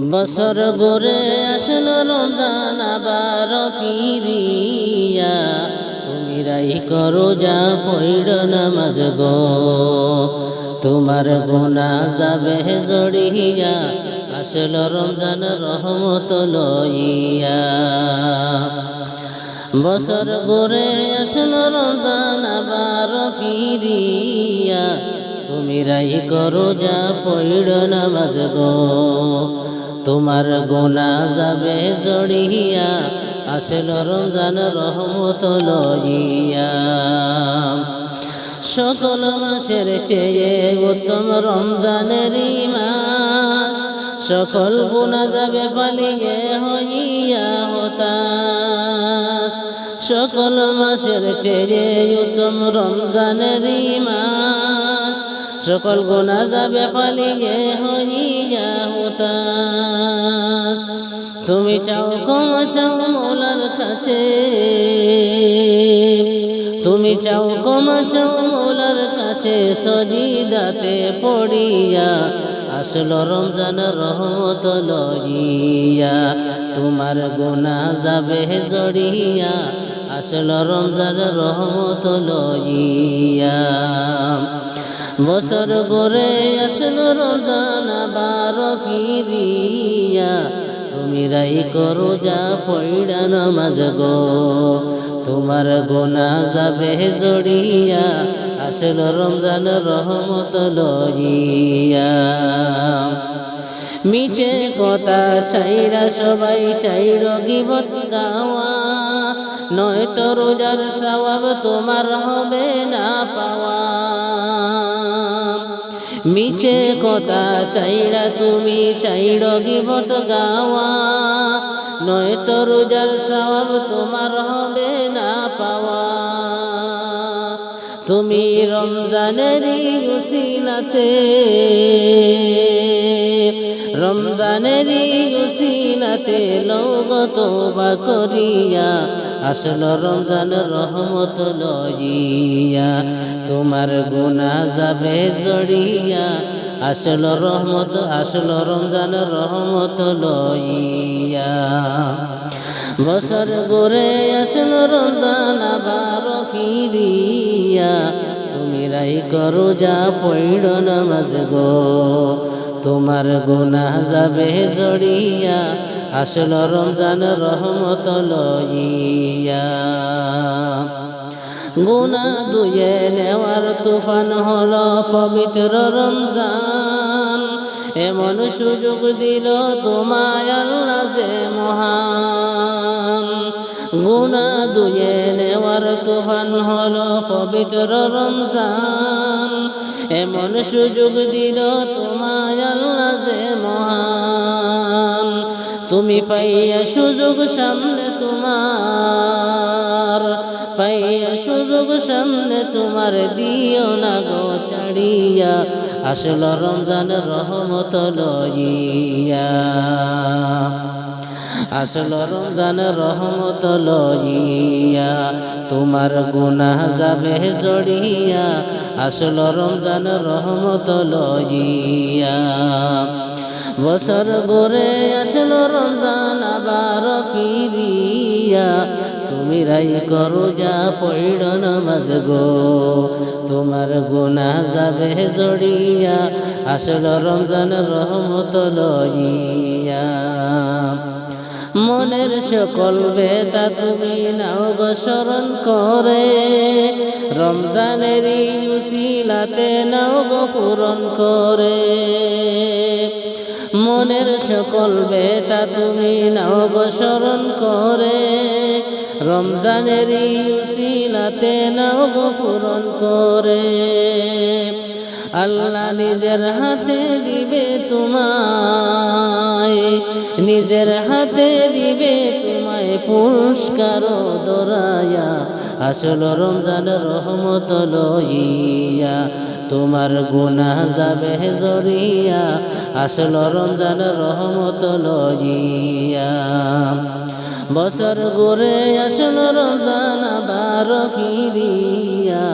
বছর ঘুরে আসলো রমজান, আবার ফিরিয়া। তুমি রাই করো, যা পৈড নামাজ গো। তোমার গোনা যাবে জড়িয়া, আসলো রমজান রহমত লইয়া। বছর ঘুরে আসলো রমজান, আবার ফিরিয়া। তুমি রাই করো, যা পৈড নামাজ গো। তোমার গোনা যাবে জড়িয়া, আসল রমজান রহমত লইয়া। সকল মাসের চেয়ে উত্তম রমজানেরই মাস সকল গুণা যাবে পালিয়ে হইয়া হতাশ। সকল মাসের চেয়ে উত্তম রমজানেরই মাস সকল গোনা যাবে পালিয়ে হইয়া হতাশ। তুমি চাও ক্ষমা চাও মোলার কাছে। তুমি চাও ক্ষমা চাও মোলার কাছে, সজিদাতে পড়িয়া আসল রমজান রহমত লইয়া। তোমার গোনা যাবে জড়িয়া, আসল রমজান রহমত লইয়া। বছর গড়ে আসলো রমজান আবার ফিরিয়া তুমি রাই করো যা পৈড়া নামাজ গো। তোমার গোনা যাবে জড়িয়া, আসলো রমজান রহমত লইয়া মিছে কথা চাইরা সবাই চাইর গিবত গাওয়া। নয়তো রোজার সওয়াব তোমার হবে না পাওয়া। মিছে কথা চাইরা তুমি চাইর গিবত গাওয়া। নয়তো রোজার সব তোমার হবে না পাওয়া। তুমি রমজানেরই উসিলাতে রমজানেরই উসিলাতে লৌগত বা করিয়া আসল রমজান রহমত লইয়া। তোমার গুণা যাবে জড়িয়া। আসল রহমত, আসল রমজান রহমত লইয়া। বছর গড়ে আসল রমজান আবার ফিরিয়া। তুমি রাই করো যা পৈড় নামাজ গো। তোমার গুনা যাবে জড়িয়া, আসল রমজান রহমত লইয়া। গুনা দুয়ে নেওয়ার তুফান হল পবিত্র রমজান। এমন সুযোগ দিল তোমায় আল্লাহ যে মহান। গুনা দুয়ে নেওয়ার তুফান হল পবিত্র রমজান। এমন সুযোগ দিল তোমায় আল্লাহ যে মহান। তুমি পাইয়া সুযোগ সামনে তোমার, পাইয়া সুযোগ সামনে তোমার দিও না গো চাড়িয়া। আসল রমজান রহমত লইয়া। আসল রমজান রহমত লইয়া, তোমার গুনাহ যাবে জড়িয়া। আসল রমজান রহমত লইয়া। বছর গড়ে আসল রমজান আবার ফিরিয়া। তুমি রাই করো যা পৈড় নামাজ গো, তোমার গুনা যাবে জড়িয়া। আসল রমজান রহমত লইয়া। মনের সকল বেতা তুমি নাও গো স্মরণ করে। রমজানের উসিলাতে নাও গো পূরণ করে। মনের সকল বেতা তুমি নাও গো স্মরণ করে। রমজানের উসিলাতে নাও গো পূরণ করে। আল্লাহ নিজের হাতে দিবে তোমায়, নিজের হাতে দিবে তোমায় পুরস্কার দরায়া। আসল রমজান রহমত লইয়া, তোমার গুনা যাবে জড়িয়া আসল রমজান রহমত লইয়া। বছর ঘুরে আসল রমজান আবার ফিরিয়া।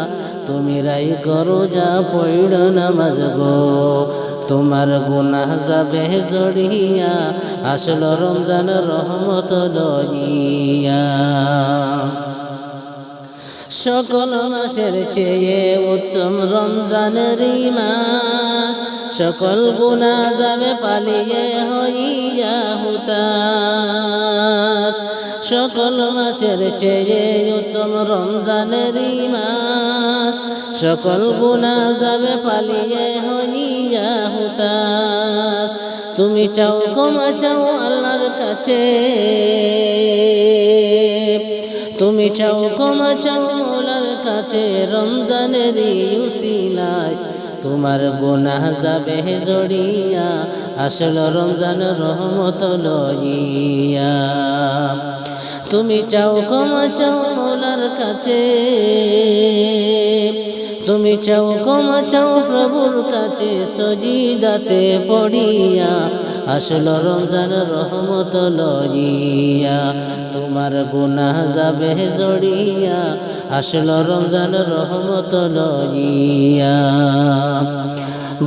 তুমি রাই করো যা পৈড় নামাজ গো। তোমার গুনাহ যাবে জড়িয়া, আসলো রমজান রহমত লইয়া। সকল মাসের চেয়ে উত্তম রমজানের মাস সকল গুণা যাবে পালিয়ে হইয়া হুতাস সকল মাসের চেয়ে উত্তম রমজানের মাস সকল গুণা যাবে পালিয়ে হইয়া হুতাস তুমি চাও, ক্ষমা চাও আল্লাহর কাছে। তুমি চাও, ক্ষমা চাও মোলার কাছে। রমজানের উসিলায় তোমার গুনাহ যাবে জড়িয়া আসল রমজান রহমত লইয়া। তুমি চাও, ক্ষমা চাও মোলার কাছে। তুমি চাও ক্ষমা চাও প্রভুর কাছে, সজিদাতে পড়িয়া, আসল রমজান রহমত লইয়া। তোমার গুনাহ যাবে জড়িয়া, আসল রমজান রহমত লইয়া।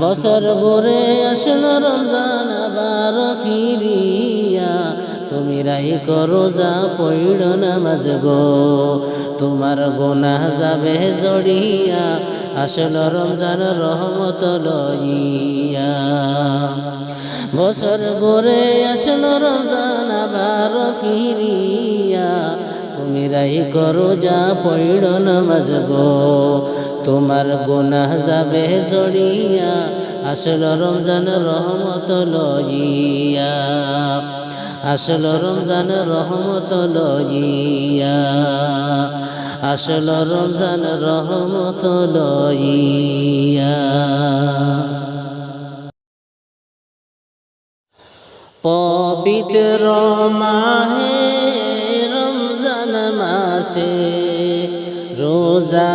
বছর ঘুরে আসল রমজান আবার ফিরিয়া, তুমি রাই করো যা পইড় নামাজ গো। তোমার গোনাহ যাবে জড়িয়া, আসল রমজান রহমত লইয়া। বছর ঘুরে আসল রমজান আবার ফিরিয়া, তুমি রাই করো যা পইড় নামাজ গো। তোমার গোনাহ যাবে জড়িয়া, আসল রমজান রহমত লইয়া। আসল রমজান রহমত লইয়া আসল রমজান রহমত লইয়া পবিত্র মাহে রমজান মাসে রোজা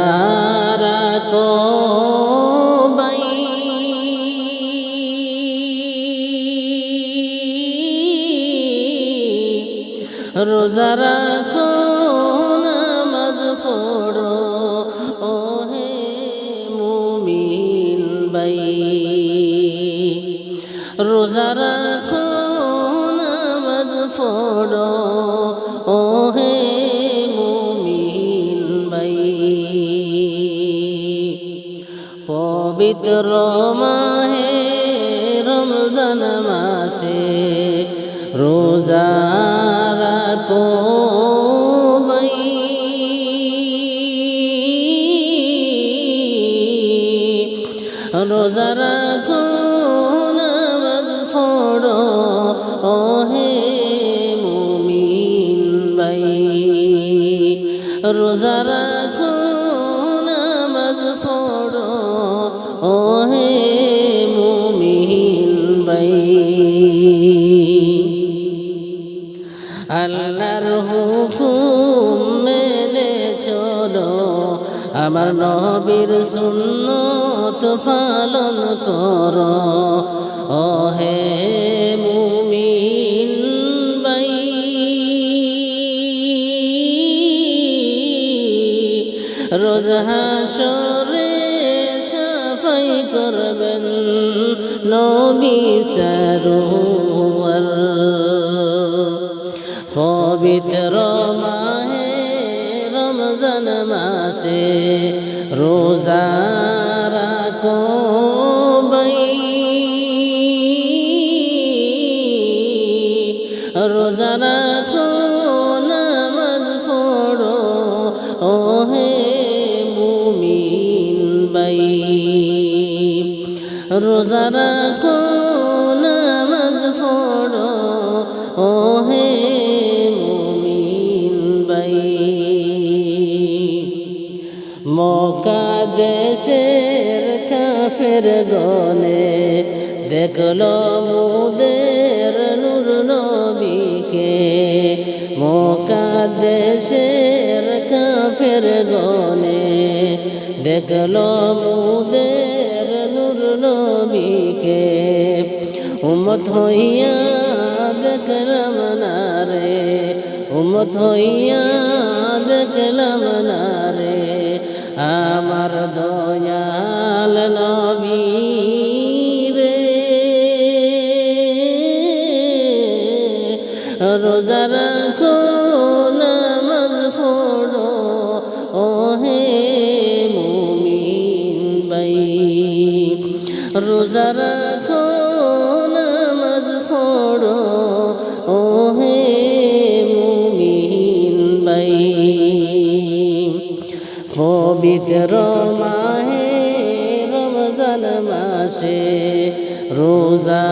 রোজা রাখো নামাজ পড়ো। ও হে মুমিন বাই পবিত্র মাহে রমজান মাসে রোজা রাখো রোজা রাখো, নামাজ পড়ো। ও হে মুমিন বাই আল্লাহর হুকুম মেনে চলো, আমার নবীর সুন্নত পালন করো। ও হে নবী সারোয়ার পবিত্র মাহে রমজান মাসে রোজা রাখো বাই রোজা রাখো, নামাজ পড়ো ও হে মুমিন বাই রোজা রাখো ও মুমিন বাই মকা দেশের কাফের গনে দেখল মুদের নূর নবীকে। মকা দেশের কাফের গনে দেখল মুদের নূর নবীকে। উমত হইয়া দেখলাম না রে। উমত হইয়া দেখলাম না রে। আমার দয়াল নবী রে। রোজা রাখো, নামাজ পড়ো। ও হে রমজান মাসে রোজা